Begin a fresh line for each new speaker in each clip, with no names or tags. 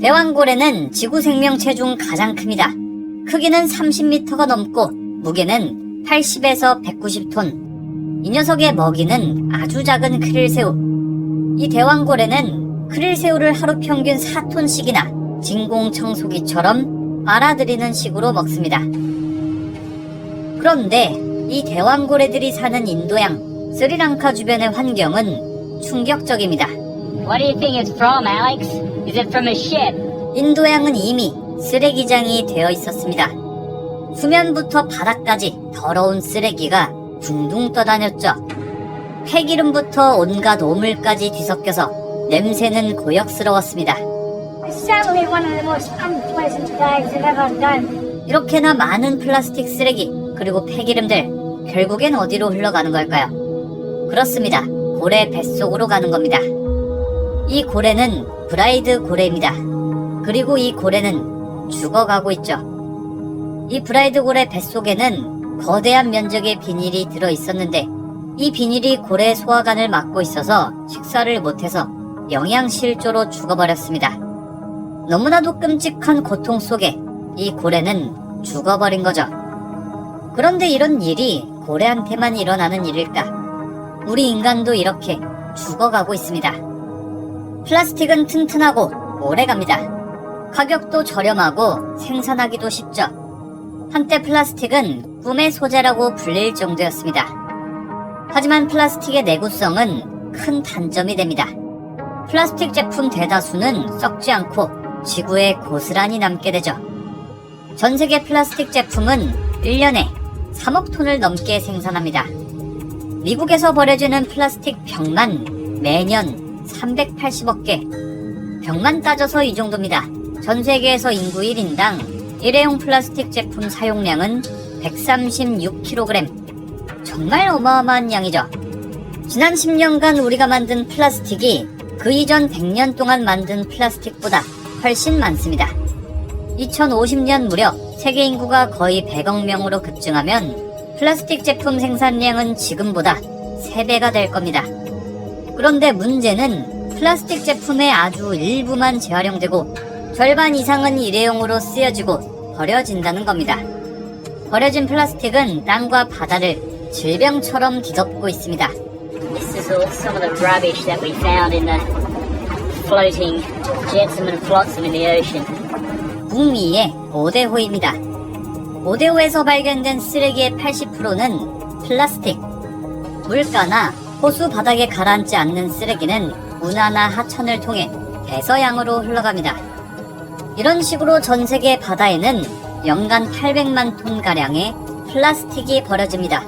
대왕고래는 지구 생명체 중 가장 큽니다. 크기는 30m가 넘고 무게는 80에서 190톤. 이 녀석의 먹이는 아주 작은 크릴새우. 이 대왕고래는 크릴새우를 하루 평균 4톤씩이나 진공청소기처럼 빨아들이는 식으로 먹습니다. 그런데 이 대왕고래들이 사는 인도양, 스리랑카 주변의 환경은 충격적입니다.
What do you think it's from, Alex? Is it from a ship?
인도양은 이미 쓰레기장이 되어 있었습니다. 수면부터 바닥까지 더러운 쓰레기가 둥둥 떠다녔죠. 폐기름부터 온갖 오물까지 뒤섞여서 냄새는 고역스러웠습니다. 이렇게나 많은 플라스틱 쓰레기 그리고 폐기름들 결국엔 어디로 흘러가는 걸까요? 그렇습니다. 고래 뱃속으로 가는 겁니다. 이 고래는 브라이드 고래입니다. 그리고 이 고래는 죽어가고 있죠. 이 브라이드 고래 뱃속에는 거대한 면적의 비닐이 들어 있었는데 이 비닐이 고래 소화관을 막고 있어서 식사를 못해서 영양실조로 죽어버렸습니다. 너무나도 끔찍한 고통 속에 이 고래는 죽어버린 거죠. 그런데 이런 일이 고래한테만 일어나는 일일까? 우리 인간도 이렇게 죽어가고 있습니다. 플라스틱은 튼튼하고 오래 갑니다. 가격도 저렴하고 생산하기도 쉽죠. 한때 플라스틱은 꿈의 소재라고 불릴 정도였습니다. 하지만 플라스틱의 내구성은 큰 단점이 됩니다. 플라스틱 제품 대다수는 썩지 않고 지구에 고스란히 남게 되죠. 전 세계 플라스틱 제품은 1년에 3억 톤을 넘게 생산합니다. 미국에서 버려지는 플라스틱 병만 매년 380억 개. 병만 따져서 이 정도입니다. 전 세계에서 인구 1인당 일회용 플라스틱 제품 사용량은 136kg. 정말 어마어마한 양이죠. 지난 10년간 우리가 만든 플라스틱이 그 이전 100년 동안 만든 플라스틱보다 훨씬 많습니다. 2050년 무렵 세계 인구가 거의 100억 명으로 급증하면 플라스틱 제품 생산량은 지금보다 3배가 될 겁니다. 그런데 문제는 플라스틱 제품의 아주 일부만 재활용되고 절반 이상은 일회용으로 쓰여지고 버려진다는 겁니다. 버려진 플라스틱은 땅과 바다를 질병처럼 뒤덮고 있습니다.
This is all some of the rubbish that we found in the floating jetsam and flotsam in the ocean.
북미의 오데호입니다. 오데호에서 발견된 쓰레기의 80%는 플라스틱. 물가나 호수 바닥에 가라앉지 않는 쓰레기는 운하나 하천을 통해 대서양으로 흘러갑니다. 이런 식으로 전 세계 바다에는 연간 800만 톤 가량의 플라스틱이 버려집니다.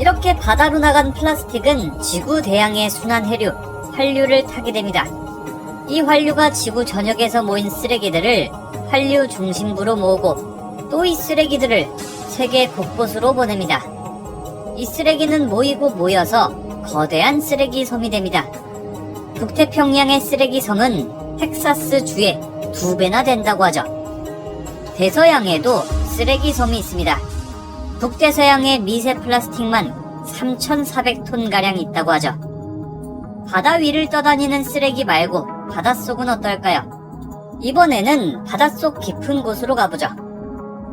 이렇게 바다로 나간 플라스틱은 지구 대양의 순환 해류, 환류를 타게 됩니다. 이 환류가 지구 전역에서 모인 쓰레기들을 환류 중심부로 모으고 또 이 쓰레기들을 세계 곳곳으로 보냅니다. 이 쓰레기는 모이고 모여서 거대한 쓰레기 섬이 됩니다. 북태평양의 쓰레기 섬은 텍사스 주의 두 배나 된다고 하죠. 대서양에도 쓰레기 섬이 있습니다. 북대서양의 미세 플라스틱만 3,400톤 가량 있다고 하죠. 바다 위를 떠다니는 쓰레기 말고 바닷속은 어떨까요? 이번에는 바닷속 깊은 곳으로 가보죠.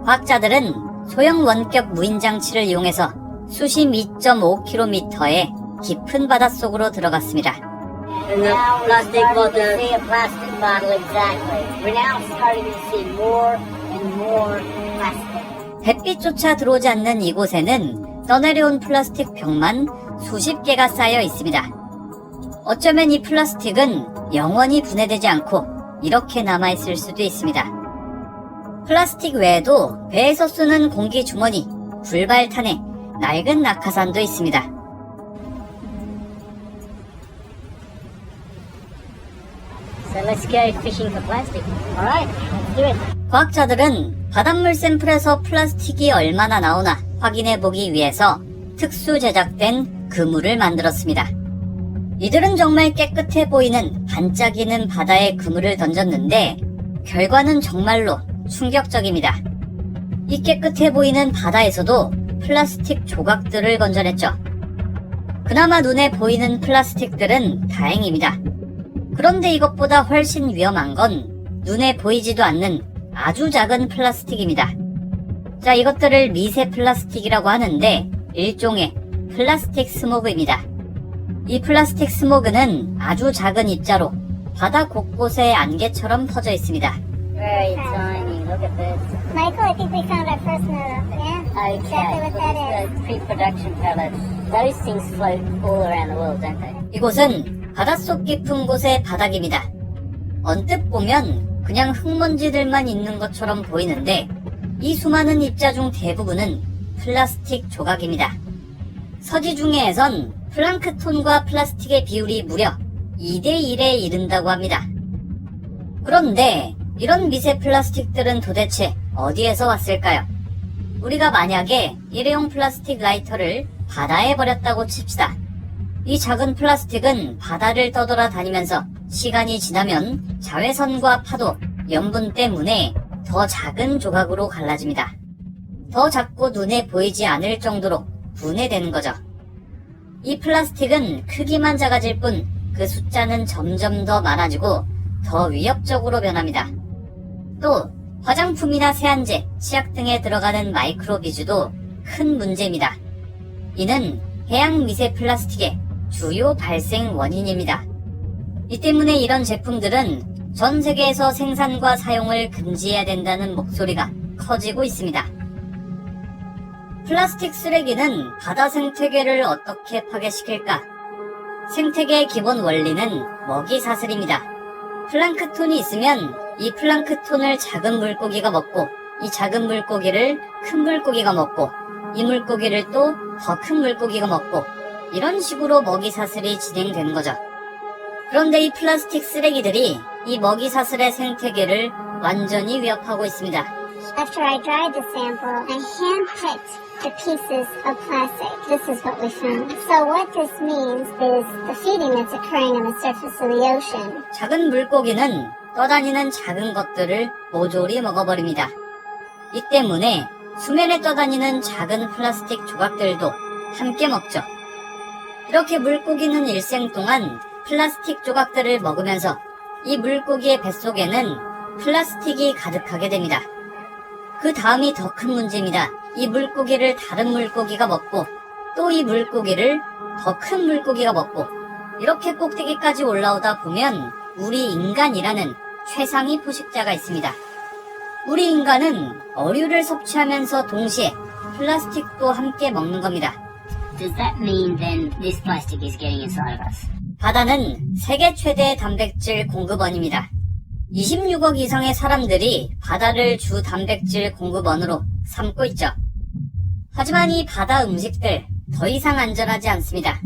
과학자들은 소형 원격 무인 장치를 이용해서 수심 2.5km의 깊은 바닷속으로 들어갔습니다. 햇빛조차 들어오지 않는 이곳에는 떠내려온 플라스틱 병만 수십 개가 쌓여 있습니다. 어쩌면 이 플라스틱은 영원히 분해되지 않고 이렇게 남아있을 수도 있습니다. 플라스틱 외에도 배에서 쓰는 공기 주머니, 불발탄에 낡은 낙하산도 있습니다. 과학자들은 바닷물 샘플에서 플라스틱이 얼마나 나오나 확인해 보기 위해서 특수 제작된 그물을 만들었습니다. 이들은 정말 깨끗해 보이는 반짝이는 바다에 그물을 던졌는데 결과는 정말로 충격적입니다. 이 깨끗해 보이는 바다에서도 플라스틱 조각들을 건져냈죠. 그나마 눈에 보이는 플라스틱들은 다행입니다. 그런데 이것보다 훨씬 위험한 건 눈에 보이지도 않는 아주 작은 플라스틱입니다. 자, 이것들을 미세 플라스틱이라고 하는데 일종의 플라스틱 스모그입니다. 이 플라스틱 스모그는 아주 작은 입자로 바다 곳곳에 안개처럼 퍼져 있습니다.
Very tiny. Look at this.
Michael, I think we found our first node. Yeah.
Okay.
Exactly what that is.
The pre-production pellets. Those things float all around the world, don't they?
이곳은 바닷속 깊은 곳의 바닥입니다. 언뜻 보면 그냥 흙먼지들만 있는 것처럼 보이는데 이 수많은 입자 중 대부분은 플라스틱 조각입니다. 서지 중에에선 플랑크톤과 플라스틱의 비율이 무려 2대1에 이른다고 합니다. 그런데 이런 미세 플라스틱들은 도대체 어디에서 왔을까요? 우리가 만약에 일회용 플라스틱 라이터를 바다에 버렸다고 칩시다. 이 작은 플라스틱은 바다를 떠돌아 다니면서 시간이 지나면 자외선과 파도, 염분 때문에 더 작은 조각으로 갈라집니다. 더 작고 눈에 보이지 않을 정도로 분해되는 거죠. 이 플라스틱은 크기만 작아질 뿐 그 숫자는 점점 더 많아지고 더 위협적으로 변합니다. 또 화장품이나 세안제, 치약 등에 들어가는 마이크로비즈도 큰 문제입니다. 이는 해양 미세 플라스틱의 주요 발생 원인입니다. 이 때문에 이런 제품들은 전 세계에서 생산과 사용을 금지해야 된다는 목소리가 커지고 있습니다. 플라스틱 쓰레기는 바다 생태계를 어떻게 파괴시킬까? 생태계의 기본 원리는 먹이 사슬입니다. 플랑크톤이 있으면 이 플랑크톤을 작은 물고기가 먹고 이 작은 물고기를 큰 물고기가 먹고 이 물고기를 또 더 큰 물고기가 먹고 이런 식으로 먹이 사슬이 진행되는 거죠. 그런데 이 플라스틱 쓰레기들이 이 먹이 사슬의 생태계를 완전히 위협하고 있습니다.
After I dried the sample, I hand-picked the pieces of plastic. This is what we found. So what this means is the feeding that's occurring on the surface of the ocean
작은 물고기는 떠다니는 작은 것들을 모조리 먹어버립니다. 이 때문에 수면에 떠다니는 작은 플라스틱 조각들도 함께 먹죠. 이렇게 물고기는 일생 동안 플라스틱 조각들을 먹으면서 이 물고기의 뱃속에는 플라스틱이 가득하게 됩니다. 그 다음이 더 큰 문제입니다. 이 물고기를 다른 물고기가 먹고 또 이 물고기를 더 큰 물고기가 먹고 이렇게 꼭대기까지 올라오다 보면 우리 인간이라는 최상위 포식자가 있습니다. 우리 인간은 어류를 섭취하면서 동시에 플라스틱도 함께 먹는 겁니다.
Does that mean then this plastic is getting inside of us?
바다는 세계 최대 단백질 공급원입니다. 26억 이상의 사람들이 바다를 주 단백질 공급원으로 삼고 있죠. 하지만 이 바다 음식들 더 이상 안전하지 않습니다.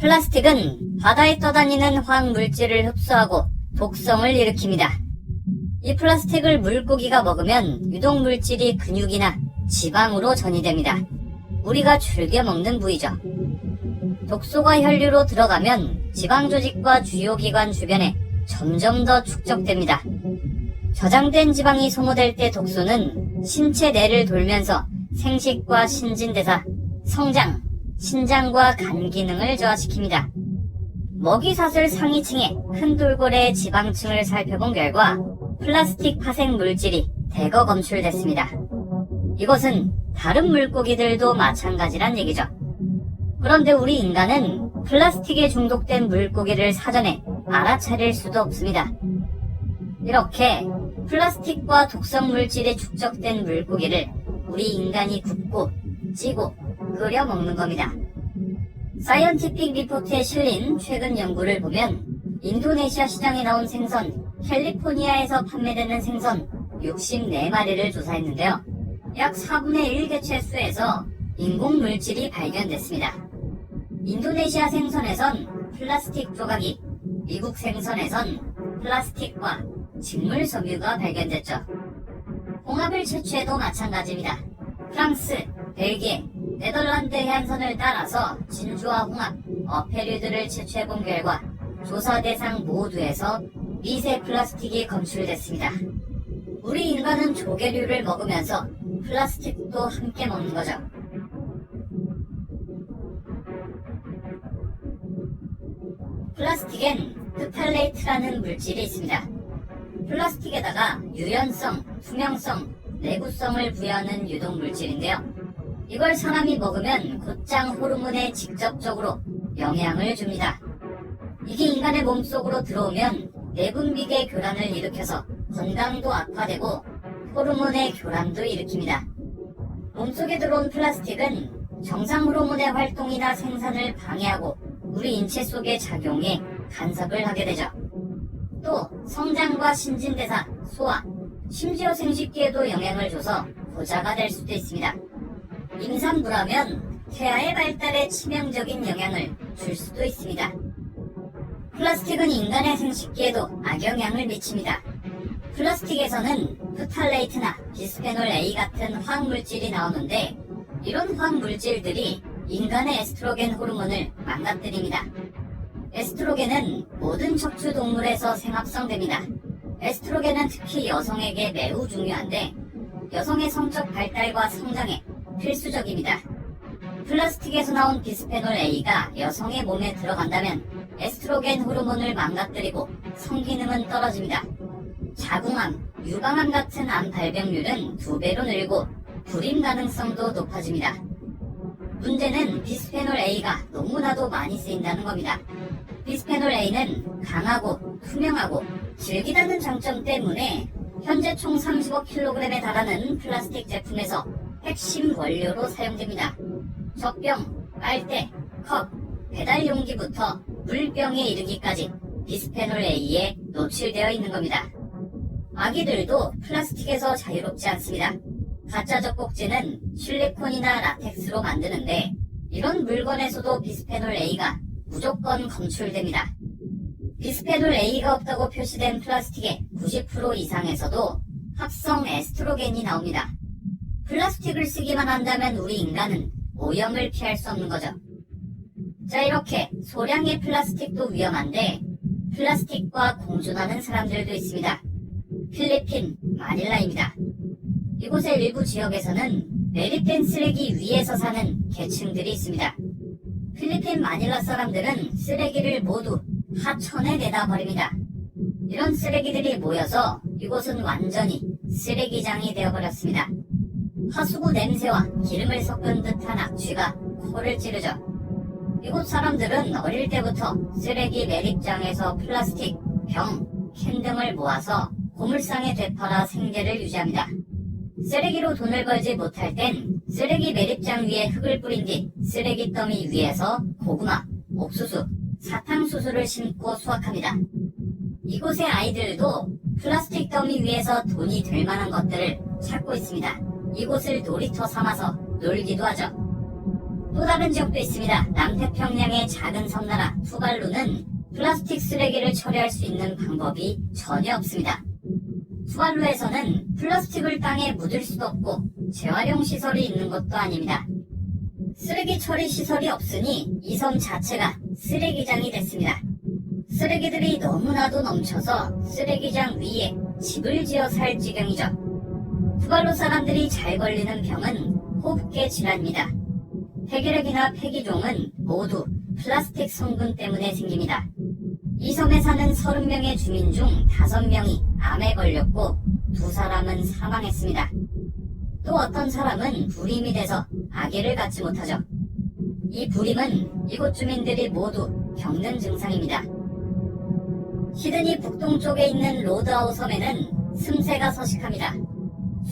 플라스틱은 바다에 떠다니는 화학 물질을 흡수하고 독성을 일으킵니다. 이 플라스틱을 물고기가 먹으면 유독 물질이 근육이나 지방으로 전이됩니다. 우리가 즐겨 먹는 부위죠. 독소가 혈류로 들어가면 지방 조직과 주요 기관 주변에 점점 더 축적됩니다. 저장된 지방이 소모될 때 독소는 신체 내를 돌면서 생식과 신진대사, 성장, 신장과 간 기능을 저하시킵니다. 먹이사슬 상위층의 큰 돌고래의 지방층을 살펴본 결과 플라스틱 파생 물질이 대거 검출됐습니다. 이것은 다른 물고기들도 마찬가지란 얘기죠. 그런데 우리 인간은 플라스틱에 중독된 물고기를 사전에 알아차릴 수도 없습니다. 이렇게 플라스틱과 독성 물질에 축적된 물고기를 우리 인간이 굽고 찌고 끓여 먹는 겁니다. 사이언티픽 리포트에 실린 최근 연구를 보면 인도네시아 시장에 나온 생선, 캘리포니아에서 판매되는 생선 64마리를 조사했는데요. 약 4분의 1 개체 수에서 인공 물질이 발견됐습니다. 인도네시아 생선에선 플라스틱 조각이, 미국 생선에선 플라스틱과 직물 섬유가 발견됐죠. 홍합을 채취해도 마찬가지입니다. 프랑스, 벨기에, 네덜란드 해안선을 따라서 진주와 홍합, 어패류들을 채취해본 결과 조사 대상 모두에서 미세 플라스틱이 검출됐습니다. 우리 인간은 조개류를 먹으면서 플라스틱도 함께 먹는 거죠. 플라스틱엔 프탈레이트라는 물질이 있습니다. 플라스틱에다가 유연성, 투명성, 내구성을 부여하는 유독 물질인데요. 이걸 사람이 먹으면 곧장 호르몬에 직접적으로 영향을 줍니다. 이게 인간의 몸속으로 들어오면 내분비계 교란을 일으켜서 건강도 악화되고 호르몬의 교란도 일으킵니다. 몸속에 들어온 플라스틱은 정상 호르몬의 활동이나 생산을 방해하고 우리 인체 속에 작용해 간섭을 하게 되죠. 또 성장과 신진대사, 소화, 심지어 생식기에도 영향을 줘서 고자가 될 수도 있습니다. 임산부라면 태아의 발달에 치명적인 영향을 줄 수도 있습니다. 플라스틱은 인간의 생식기에도 악영향을 미칩니다. 플라스틱에서는 프탈레이트나 비스페놀 A 같은 화학물질이 나오는데 이런 화학물질들이 인간의 에스트로겐 호르몬을 망가뜨립니다. 에스트로겐은 모든 척추 동물에서 생합성됩니다. 에스트로겐은 특히 여성에게 매우 중요한데 여성의 성적 발달과 성장에 필수적입니다. 플라스틱에서 나온 비스페놀 A가 여성의 몸에 들어간다면 에스트로겐 호르몬을 망가뜨리고 성기능은 떨어집니다. 자궁암, 유방암 같은 암 발병률은 두 배로 늘고 불임 가능성도 높아집니다. 문제는 비스페놀 A가 너무나도 많이 쓰인다는 겁니다. 비스페놀 A는 강하고 투명하고 질기다는 장점 때문에 현재 총 35kg에 달하는 플라스틱 제품에서 핵심 원료로 사용됩니다. 젖병, 빨대, 컵, 배달 용기부터 물병에 이르기까지 비스페놀 A에 노출되어 있는 겁니다. 아기들도 플라스틱에서 자유롭지 않습니다. 가짜 젖꼭지는 실리콘이나 라텍스로 만드는데 이런 물건에서도 비스페놀 A가 무조건 검출됩니다. 비스페놀 A가 없다고 표시된 플라스틱의 90% 이상에서도 합성 에스트로겐이 나옵니다. 플라스틱을 쓰기만 한다면 우리 인간은 오염을 피할 수 없는 거죠. 자, 이렇게 소량의 플라스틱도 위험한데 플라스틱과 공존하는 사람들도 있습니다. 필리핀 마닐라입니다. 이곳의 일부 지역에서는 매립된 쓰레기 위에서 사는 계층들이 있습니다. 필리핀 마닐라 사람들은 쓰레기를 모두 하천에 내다 버립니다. 이런 쓰레기들이 모여서 이곳은 완전히 쓰레기장이 되어버렸습니다. 하수구 냄새와 기름을 섞은 듯한 악취가 코를 찌르죠. 이곳 사람들은 어릴 때부터 쓰레기 매립장에서 플라스틱, 병, 캔 등을 모아서 고물상에 되팔아 생계를 유지합니다. 쓰레기로 돈을 벌지 못할 땐 쓰레기 매립장 위에 흙을 뿌린 뒤 쓰레기 더미 위에서 고구마, 옥수수, 사탕수수를 심고 수확합니다. 이곳의 아이들도 플라스틱 더미 위에서 돈이 될 만한 것들을 찾고 있습니다. 이곳을 놀이터 삼아서 놀기도 하죠. 또 다른 지역도 있습니다. 남태평양의 작은 섬나라 투발루는 플라스틱 쓰레기를 처리할 수 있는 방법이 전혀 없습니다. 투발루에서는 플라스틱을 땅에 묻을 수도 없고 재활용 시설이 있는 것도 아닙니다. 쓰레기 처리 시설이 없으니 이 섬 자체가 쓰레기장이 됐습니다. 쓰레기들이 너무나도 넘쳐서 쓰레기장 위에 집을 지어 살 지경이죠. 투발루 사람들이 잘 걸리는 병은 호흡기 질환입니다. 폐기력이나 폐기종은 모두 플라스틱 성분 때문에 생깁니다. 이 섬에 사는 30명의 주민 중 5명이 암에 걸렸고 두 사람은 사망했습니다. 또 어떤 사람은 불임이 돼서 아기를 갖지 못하죠. 이 불임은 이곳 주민들이 모두 겪는 증상입니다. 시드니 북동쪽에 있는 로드아우 섬에는 슴새가 서식합니다.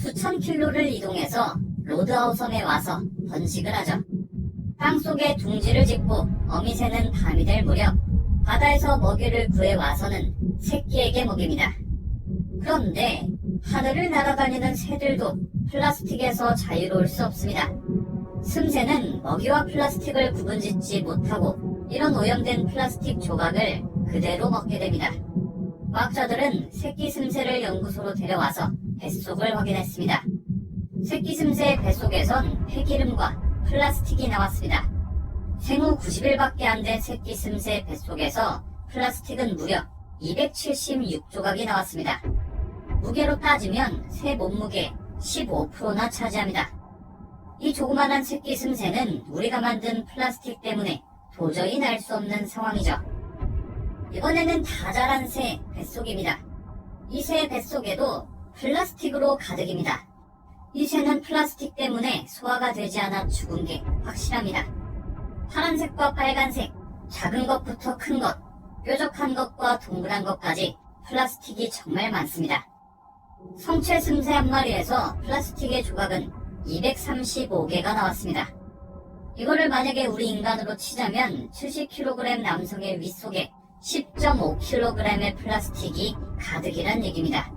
수천 킬로를 이동해서 로드아우 섬에 와서 번식을 하죠. 땅 속에 둥지를 짓고 어미 새는 밤이 될 무렵 바다에서 먹이를 구해 와서는 새끼에게 먹입니다. 그런데 하늘을 날아다니는 새들도 플라스틱에서 자유로울 수 없습니다. 슴새는 먹이와 플라스틱을 구분짓지 못하고 이런 오염된 플라스틱 조각을 그대로 먹게 됩니다. 과학자들은 새끼 슴새를 연구소로 데려와서 뱃속을 확인했습니다. 새끼 슴새의 뱃속에선 폐기름과 플라스틱이 나왔습니다. 생후 90일밖에 안 된 새끼 슴새 뱃속에서 플라스틱은 무려 276조각이 나왔습니다. 무게로 따지면 새 몸무게 15%나 차지합니다. 이 조그만한 새끼 슴새는 우리가 만든 플라스틱 때문에 도저히 날 수 없는 상황이죠. 이번에는 다 자란 새 뱃속입니다. 이 새 뱃속에도 플라스틱으로 가득입니다. 이 새는 플라스틱 때문에 소화가 되지 않아 죽은 게 확실합니다. 파란색과 빨간색, 작은 것부터 큰 것, 뾰족한 것과 동그란 것까지 플라스틱이 정말 많습니다. 성체 숨새 한 마리에서 플라스틱의 조각은 235개가 나왔습니다. 이거를 만약에 우리 인간으로 치자면 70kg 남성의 윗 속에 10.5kg의 플라스틱이 가득이란 얘기입니다.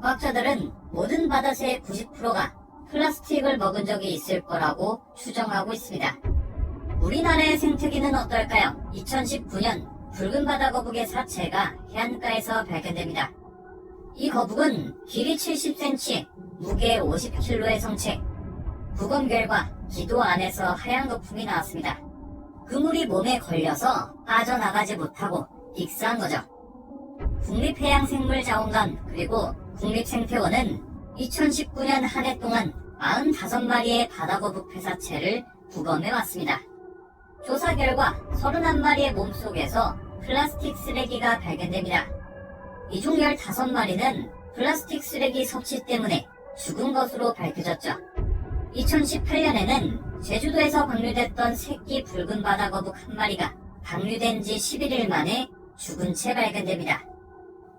과학자들은 모든 바다새의 90%가 플라스틱을 먹은 적이 있을 거라고 추정하고 있습니다. 우리나라의 생태계는 어떨까요? 2019년 붉은 바다 거북의 사체가 해안가에서 발견됩니다. 이 거북은 길이 70cm, 무게 50kg의 성체, 부검 결과 기도 안에서 하얀 거품이 나왔습니다. 그물이 몸에 걸려서 빠져나가지 못하고 익사한 거죠. 국립해양생물자원관 그리고 국립생태원은 2019년 한 해 동안 45마리의 바다거북 폐사체를 부검해 왔습니다. 조사 결과 31마리의 몸속에서 플라스틱 쓰레기가 발견됩니다. 이 중 15마리는 플라스틱 쓰레기 섭취 때문에 죽은 것으로 밝혀졌죠. 2018년에는 제주도에서 방류됐던 새끼 붉은 바다 거북 한 마리가 방류된 지 11일 만에 죽은 채 발견됩니다.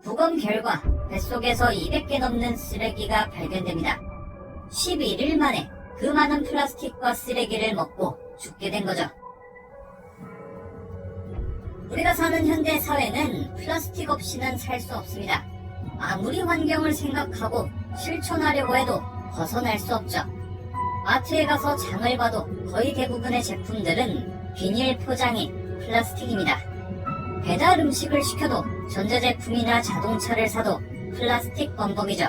부검 결과 뱃속에서 200개 넘는 쓰레기가 발견됩니다. 11일 만에 그 많은 플라스틱과 쓰레기를 먹고 죽게 된 거죠. 우리가 사는 현대 사회는 플라스틱 없이는 살 수 없습니다. 아무리 환경을 생각하고 실천하려고 해도 벗어날 수 없죠. 마트에 가서 장을 봐도 거의 대부분의 제품들은 비닐 포장이 플라스틱입니다. 배달 음식을 시켜도 전자제품이나 자동차를 사도 플라스틱 범벅이죠.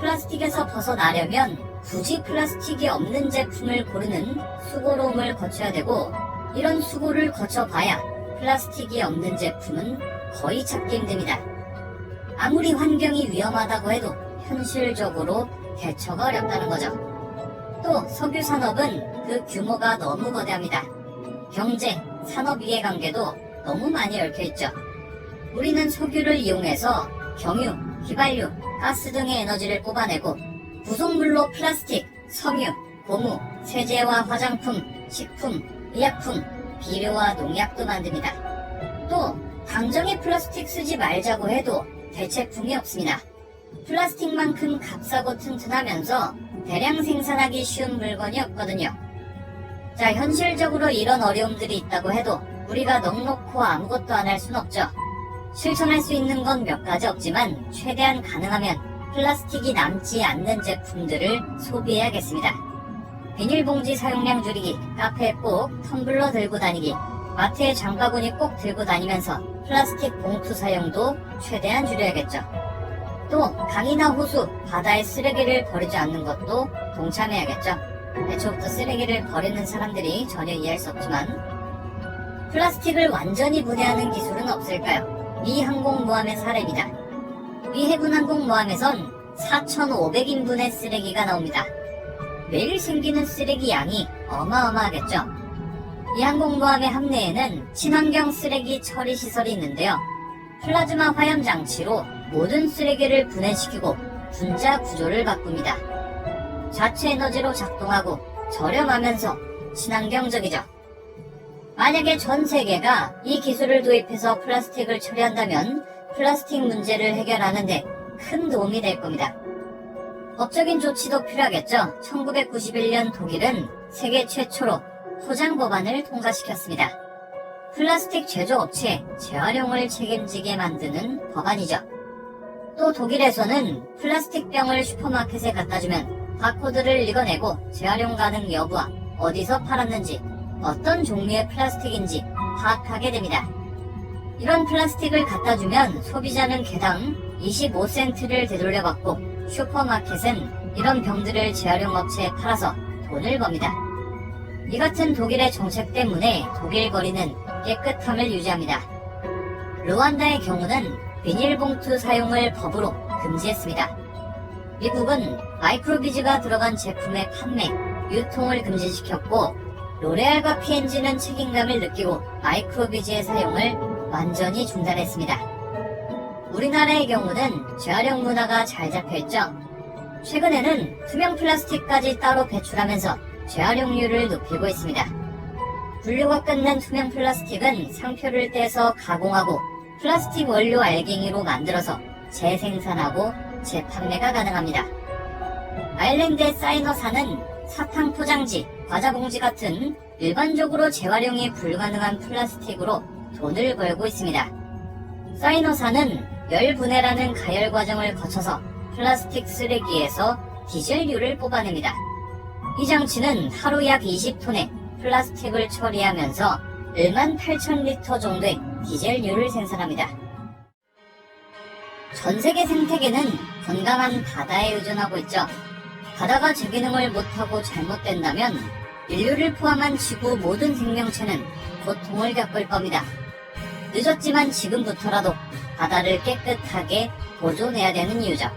플라스틱에서 벗어나려면 굳이 플라스틱이 없는 제품을 고르는 수고로움을 거쳐야 되고 이런 수고를 거쳐봐야 플라스틱이 없는 제품은 거의 찾기 힘듭니다. 아무리 환경이 위험하다고 해도 현실적으로 대처가 어렵다는 거죠. 또 석유 산업은 그 규모가 너무 거대합니다. 경제, 산업 이해관계도 너무 많이 얽혀 있죠. 우리는 석유를 이용해서 경유, 휘발유, 가스 등의 에너지를 뽑아내고 구성물로 플라스틱, 석유, 고무, 세제와 화장품, 식품, 의약품, 비료와 농약도 만듭니다. 또 당정에 플라스틱 쓰지 말자고 해도 대체품이 없습니다. 플라스틱만큼 값싸고 튼튼하면서 대량 생산하기 쉬운 물건이 없거든요. 자, 현실적으로 이런 어려움들이 있다고 해도 우리가 넉넉고 아무것도 안 할 순 없죠. 실천할 수 있는 건 몇 가지 없지만 최대한 가능하면 플라스틱이 남지 않는 제품들을 소비해야겠습니다. 비닐봉지 사용량 줄이기, 카페에 꼭 텀블러 들고 다니기, 마트에 장바구니 꼭 들고 다니면서 플라스틱 봉투 사용도 최대한 줄여야겠죠. 또 강이나 호수, 바다에 쓰레기를 버리지 않는 것도 동참해야겠죠. 애초부터 쓰레기를 버리는 사람들이 전혀 이해할 수 없지만 플라스틱을 완전히 분해하는 기술은 없을까요? 미 항공모함의 사례입니다. 미 해군 항공모함에선 4,500인분의 쓰레기가 나옵니다. 매일 생기는 쓰레기 양이 어마어마하겠죠. 이 항공모함의 함내에는 친환경 쓰레기 처리 시설이 있는데요. 플라즈마 화염 장치로 모든 쓰레기를 분해시키고 분자 구조를 바꿉니다. 자체 에너지로 작동하고 저렴하면서 친환경적이죠. 만약에 전 세계가 이 기술을 도입해서 플라스틱을 처리한다면 플라스틱 문제를 해결하는데 큰 도움이 될 겁니다. 법적인 조치도 필요하겠죠. 1991년 독일은 세계 최초로 포장 법안을 통과시켰습니다. 플라스틱 제조업체 재활용을 책임지게 만드는 법안이죠. 또 독일에서는 플라스틱 병을 슈퍼마켓에 갖다 주면 바코드를 읽어내고 재활용 가능 여부와 어디서 팔았는지 어떤 종류의 플라스틱인지 파악하게 됩니다. 이런 플라스틱을 갖다 주면 소비자는 개당 25센트를 되돌려 받고 슈퍼마켓은 이런 병들을 재활용 업체에 팔아서 돈을 법니다. 이 같은 독일의 정책 때문에 독일 거리는 깨끗함을 유지합니다. 루안다의 경우는 비닐봉투 사용을 법으로 금지했습니다. 미국은 마이크로비즈가 들어간 제품의 판매, 유통을 금지시켰고 로레알과 P&G는 책임감을 느끼고 마이크로비즈의 사용을 완전히 중단했습니다. 우리나라의 경우는 재활용 문화가 잘 잡혀있죠. 최근에는 투명 플라스틱까지 따로 배출하면서 재활용률을 높이고 있습니다. 분류가 끝난 투명 플라스틱은 상표를 떼서 가공하고 플라스틱 원료 알갱이로 만들어서 재생산하고 재판매가 가능합니다. 아일랜드의 사이너사는 사탕 포장지, 과자 봉지 같은 일반적으로 재활용이 불가능한 플라스틱으로 돈을 벌고 있습니다. 사이너사는 열분해라는 가열 과정을 거쳐서 플라스틱 쓰레기에서 디젤류를 뽑아냅니다. 이 장치는 하루 약 20톤의 플라스틱을 처리하면서 1만 8천 리터 정도의 디젤류를 생산합니다. 전 세계 생태계는 건강한 바다에 의존하고 있죠. 바다가 제 기능을 못하고 잘못된다면 인류를 포함한 지구 모든 생명체는 고통을 겪을 겁니다. 늦었지만 지금부터라도 바다를 깨끗하게 보존해야 되는 이유죠.